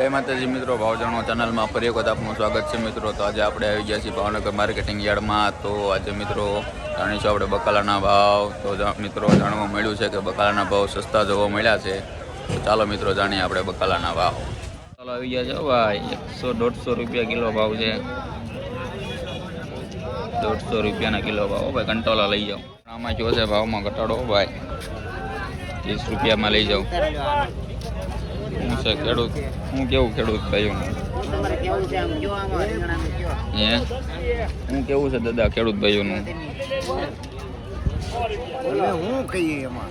જય માતાજી મિત્રો ભાવ જાણો ચેનલમાં ફરી એક વખત આપનું સ્વાગત છે મિત્રો. તો આજે આપણે આવી ગયા છીએ ભાવનગર માર્કેટિંગ યાર્ડમાં. તો આજે મિત્રો જાણીશું આપણે બકાલાના ભાવ. તો મિત્રો જાણવા મળ્યું છે કે બકાલાના ભાવ સસ્તા જોવા મળ્યા છે. તો ચાલો મિત્રો જાણીએ આપણે બકાલાના ભાવ. ચાલો આવી ગયા છે ભાઈ. એકસો દોઢસો રૂપિયા કિલો ભાવ છે. દોઢસો રૂપિયાના કિલો ભાવ. ભાઈ કંટોલા લઈ જાઓ. આમાં જો છે ભાવમાં ઘટાડો ભાઈ? ત્રીસ રૂપિયામાં લઈ જાઓ. હું છે ખેડૂત? હું કેવું ખેડૂત ભાઈઓનું હે? હું કેવું છે દાદા ખેડૂત ભાઈઓનું? હું કહીએ એમાં.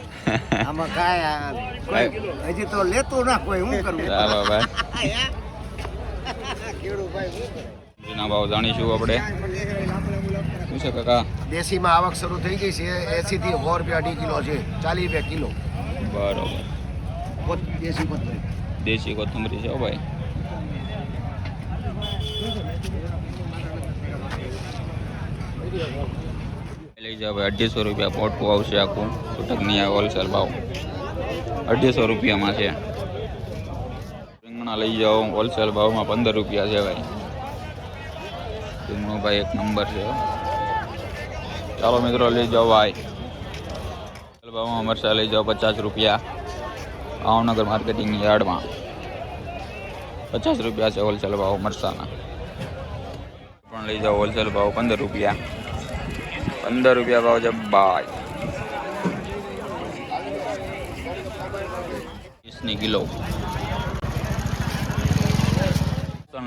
આમાં કાંઈ હજી તો લેતું ના કોઈ હું કરું? ચાલો ભાઈ. ખેડૂત ભાઈ શું ભાવ જાણીશું આપણે. શું છે કાકા? દેશીમાં આવક શરૂ થઈ ગઈ છે એસી થી સો રૂપિયા અઢી કિલો છે ચાલીસ રૂપિયા કિલો. બરોબર. દેશી પત્રી દેશી કોથમરી છે ભાઈ. લઈ જાઓ ભાઈ, અઢીસો રૂપિયા પોટકું આવશે આખું. છૂટકની આ હોલસેલ ભાવ. અઢીસો રૂપિયામાં છે. રીંગણા લઈ જાઓ હોલસેલ ભાવમાં પંદર રૂપિયા છે ભાઈ. રીંગણું ભાઈ એક નંબર છે ચાલો મિત્રો, લઈ જાઓ ભાઈ. હોલસેલ ભાવમાં મરસા લઈ જાઓ પચાસ રૂપિયા. ભાવનગર માર્કેટિંગ યાર્ડમાં. પચાસ રૂપિયા છે હોલસેલ ભાવ મરસાના. પણ લઈ જાઓ હોલસેલ ભાવ પંદર રૂપિયા. પંદર રૂપિયા ભાવ છે બાય. વીસની કિલો.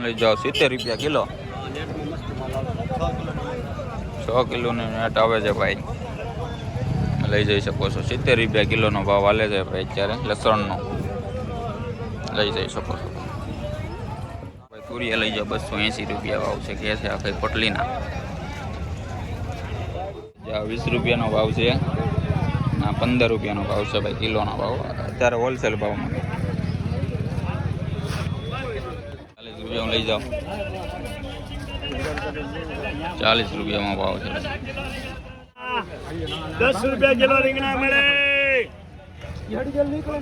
લઈ જાઓ સિત્તેર રૂપિયા કિલો. છ કિલોની નેટ આવે છે ભાઈ. લઈ જઈ શકો છો. સિત્તેર રૂપિયા કિલોનો ભાવ હાલે છે ભાઈ અત્યારે, લસણનો. લઈ જઈ શકો છો. ભાઈ તુરિયા લઈ જાઓ, બસો એંસી રૂપિયા ભાવ છે, કે છે આ પટલીના. પોટલીના વીસ રૂપિયાનો ભાવ છે. ના પંદર રૂપિયાનો ભાવ છે ભાઈ કિલોનો ભાવ. અત્યારે હોલસેલ ભાવમાં. ચાલીસ રૂપિયા લઈ જાઓ. ચાલીસ રૂપિયામાં ભાવ છે. દસ રૂપિયા કિલો રીંગણા મળે.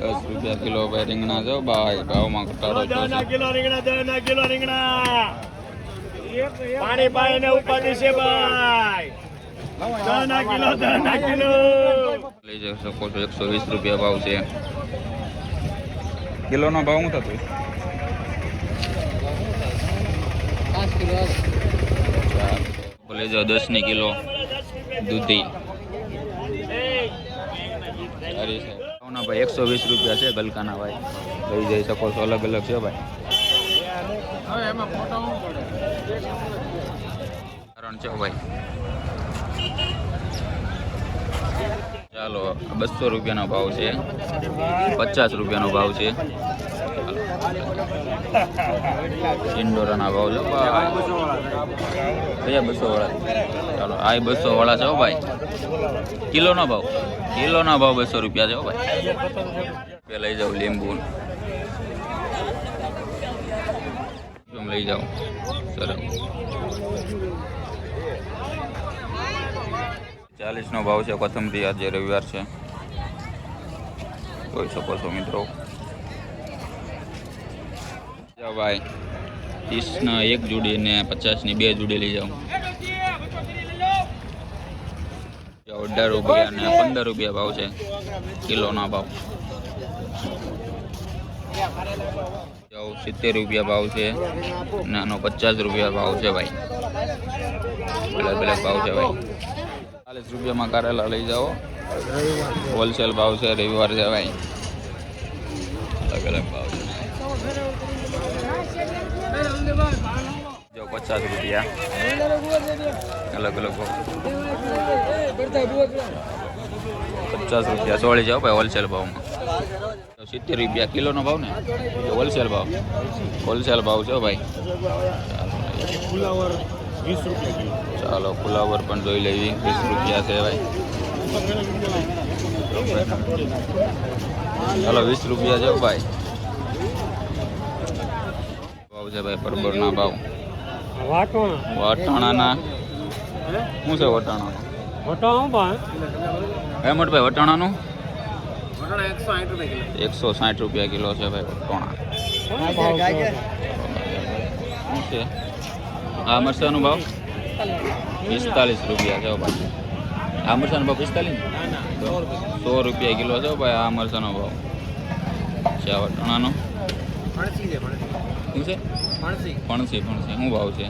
દસ રૂપિયા કિલો ભાઈ રીંગણા જો ભાઈ ભાવમાં ઘટાડો દસ ના થયો કિલો રીંગણા દસ ના કિલો રીંગણા. પાણી પાણી ને ઉપાધિ છે ભાઈ. દસ ના કિલો દસ કિલો. લઈ શકો છો એકસો વીસ રૂપિયા ભાવ છે. કિલોનો ભાવ શું થતો? લઈ જાઓ દસની કિલો દૂધી. ભાઈ એકસો વીસ રૂપિયા છે ગલકાના ભાઈ. લઈ જઈ શકો છો અલગ અલગ છે ભાઈ. કારણ છે ભાઈ. ચાલો બસો રૂપિયાનો ભાવ છે. પચાસ રૂપિયાનો ભાવ છે. ઇન્ડોરાના ભાવ છે. કયા બસો વાળા? ચાલો, આ બસો વાળા છે ભાઈ. કિલોનો ભાવ. કિલોના ભાવ બસો રૂપિયા છે ભાઈ. લઈ જાઓ લીંબુ. લઈ જાઓ? સરસ. ચાલીસનો ભાવ છે. કોથમરી આજે રવિવાર છે. જોઈ શકો છો મિત્રો. ભાઈ ત્રીસના એક જોડી ને પચાસની બે જોડી લઈ જાઓ અઢાર રૂપિયા ને પંદર રૂપિયા ભાવ છે, કિલોના ભાવ. સિત્તેર રૂપિયા ભાવ છે નાનો પચાસ રૂપિયા ભાવ છે ભાઈ. અલગ અલગ ભાવ છે ભાઈ. ચાલીસ રૂપિયામાં કારેલા લઈ જાઓ. હોલસેલ ભાવ છે, રવિવાર છે ભાઈ. અલગ અલગ ભાવ છે જો પચાસ રૂપિયા. અલગ અલગ પચાસ રૂપિયા સોળી જાઓ ભાઈ હોલસેલ ભાવમાં. સિત્તેર રૂપિયા કિલોનો ભાવ ને? હોલસેલ ભાવ. હોલસેલ ભાવ છે ભાઈ. ચાલો, ફુલાવર પણ જોઈ લેવી. વીસ રૂપિયા છે ભાઈ. ચાલો, વીસ રૂપિયા છે ભાઈ. છે ભાઈ પરબરના ભાવ. વટાણાના. શું છે વટાણાનું? ભાઈ? મોટભાઈ વટાણાનું? એકસો સાઠ રૂપિયા કિલો. છે ભાઈ વટાણા. શું છે? આ મરચાનો ભાવ? પિસ્તાલીસ રૂપિયા છે ભાઈ. આ મરચાનો ભાવ પિસ્તાલીસ? સો રૂપિયા. કિલો છે ભાઈ આ મરસાનો ભાવ. છે વટાણાનો? શું છે? ફણસી. ફણસી શું ભાવ છે?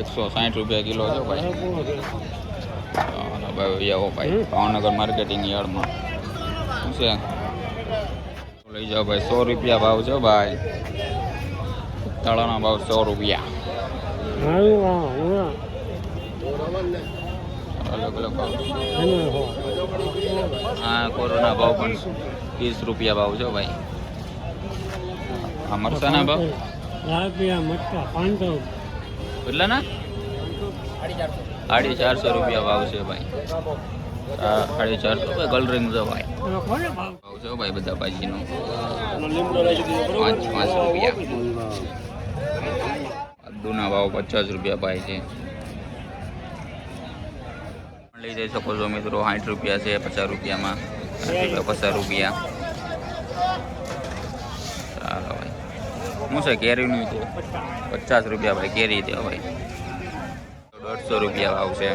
એકસો સાઠ રૂપિયા કિલો છે ભાઈ. ભાઈ આવો ભાઈ. ભાવનગર માર્કેટિંગ યાર્ડમાં. શું છે? લઈ જાઓ ભાઈ સો રૂપિયા ભાવ છે ભાઈ. તળાનો ભાવ સો રૂપિયા. અલગ અલગ ભાવ હા. કોરોના ભાવ પણ ત્રીસ રૂપિયા ભાવ છે ભાઈ. આ મરસાના ભાવ કેટલા ના સાડી ચારસો રૂપિયા ભાવ છે ભાઈ. આ સાડી ચારસો રૂપિયા કલરિંગ છે ભાઈ. ભાવ? છે ભાઈ બધા ભાજીનો પાંચ પાંચ રૂપિયા. આદુના ભાવ પચાસ રૂપિયા ભાઈ છે. લઈ જઈ શકો છો મિત્રો સાઠ રૂપિયા છે પચાસ રૂપિયામાં. પચાસ રૂપિયા. શું છે કેરીનું તો પચાસ રૂપિયા ભાઈ કેરી છે ભાઈ. દોઢસો રૂપિયા ભાવ છે.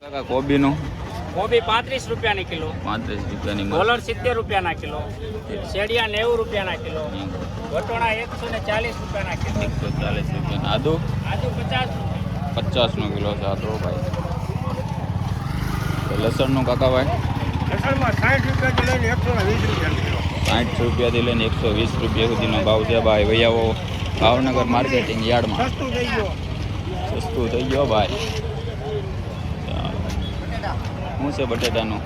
કાકા કોબીનું? કોબી પાંત્રીસ રૂપિયાની કિલો. પાંત્રીસ રૂપિયાની ડોલર સિત્તેર રૂપિયાના કિલો. શેડિયા નેવું રૂપિયાના કિલો. વટોણા એકસો ને ચાલીસ રૂપિયાના કિલો. એકસો ચાલીસ રૂપિયા આદુ? આદુ પચાસ પચાસનો કિલો છે આદુ ભાઈ. તો લસણનું કાકા ભાઈ? લસણમાં સાઠ રૂપિયા કિલો એકસો વીસ રૂપિયા કિલો. સાઠ રૂપિયાથી લઈને એકસો વીસ રૂપિયા સુધીનો ભાવ છે ભાઈ. વૈયાવો ભાવનગર માર્કેટિંગ યાર્ડમાં. સસ્તું થઈ ગયો. સસ્તું થઈ ગયો ભાઈ. શું છે બટેટાનું?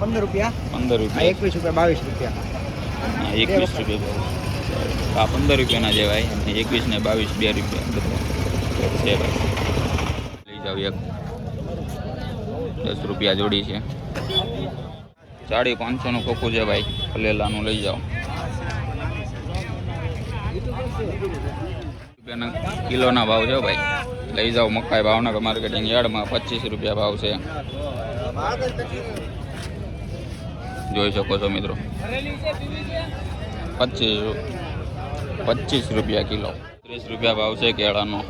પંદર રૂપિયા. પંદર રૂપિયા. એકવીસ રૂપિયા બાવીસ રૂપિયા. એકવીસ રૂપિયા આ પંદર રૂપિયાના જે ભાઈ. એકવીસ ને બાવીસ બે રૂપિયા. છે ભાઈ. લઈ જાવ એક. દસ રૂપિયા જોડી છે. સાડી પાંચસોનું ખોખું છે ભાઈ. ફલેલાનું લઈ જાઓ. રૂપિયાના કિલોના ભાવ છે ભાઈ. લઈ જાઓ મકાઈ ભાવનગર માર્કેટિંગ યાર્ડમાં પચીસ રૂપિયા ભાવ છે. જોઈ શકો છો મિત્રો. પચીસ પચીસ રૂપિયા કિલો. ત્રીસ રૂપિયા ભાવ છે કેળાનો.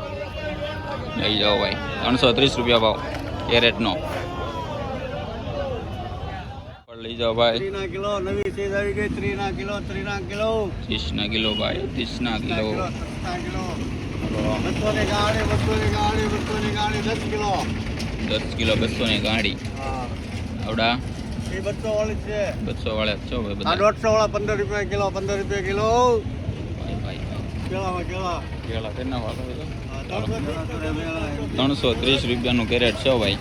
લઈ જાઓ ભાઈ. ત્રણસો ત્રીસ રૂપિયા ભાવ. કેરેટનો. લઈ જાઓ ભાઈ. ત્રીના કિલો નવી ચીજ આવી ગઈ ત્રીના કિલો ત્રીના કિલો. ત્રીસના કિલો ભાઈ ત્રીસના કિલો. કિલો બસોની ગાડી બસોની ગાડી ગાડી દસ કિલો. દસ કિલો બસોની ગાડી. આવડા? બસો વાળી છે. બસો વાળા છો ભાઈ બધા. દોઢસો વાળા પંદર રૂપિયા કિલો પંદર રૂપિયા કિલો. ભાઈ ભાઈ ભાઈ. કેળામાં કેળા. કેળા કેટલા વાળો છે? હા, ચાલો. ત્રણસો ત્રીસ રૂપિયાનું કેરેટ છે ભાઈ.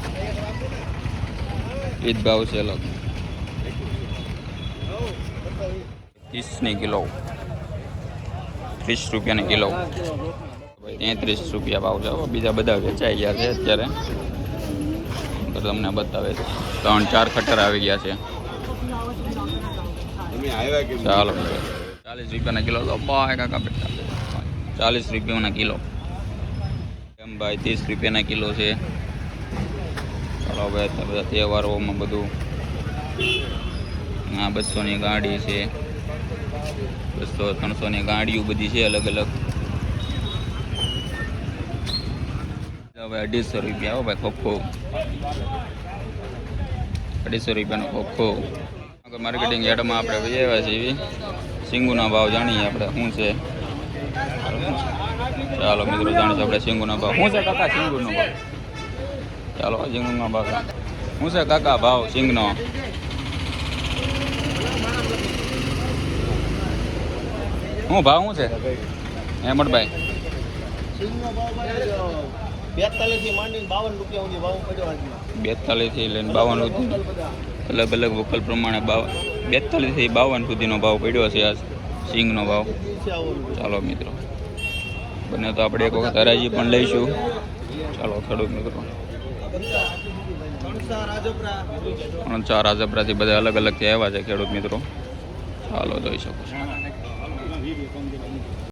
એ ભાવ છે અલગ. ત્રીસની કિલો. ત્રીસ રૂપિયાની કિલો. ભાઈ તેત્રીસ રૂપિયા ભાવ છે. બીજા બધા વેચાઈ ગયા છે અત્યારે. તો તમને બતાવે છે. ત્રણ, ચાર ખટર આવી ગયા છે. ચાલો ચાલીસ રૂપિયાના કિલો તો બાય કાકા બેટા. ચાલીસ રૂપિયાના કિલો. એમ ભાઈ, ત્રીસ રૂપિયાના કિલો છે. ચાલો હવે બધા તહેવારોમાં બધું. આ બસોની ગાડી છે. બસો ત્રણસોની ગાડીઓ બધી છે અલગ અલગ. અઢીસો રૂપિયા, હો ભાઈ, ખોખો. અઢીસો રૂપિયાનો ખોખો. માર્કેટિંગ યાર્ડમાં આપણે છે છીએ સિંગુના ભાવ જાણીએ આપણે, શું છે? ચાલો મિત્રો, જાણીશું આપણે સિંગુના ભાવ. શું છે કાકા સિંગુનો ભાવ? ચાલો સિંગુના ભાવ. શું છે કાકા ભાવ, સિંગનો? શું ભાવ શું છે? હેમંતભાઈ બેતાલીસથી બાવન લઈને બાવન સુધી. અલગ અલગ વકલ પ્રમાણે બેતાલીસ બેતાલીસથી બાવન સુધીનો ભાવ પડ્યો છે આ સિંગનો ભાવ. ચાલો મિત્રો. બને તો આપણે એક વખત હરાજી પણ લઈશું. ચાલો ખેડૂત મિત્રો. પણ ચાર રાજપરાથી બધા અલગ અલગથી આવ્યા છે ખેડૂત મિત્રો. ચાલો જોઈ શકો છો.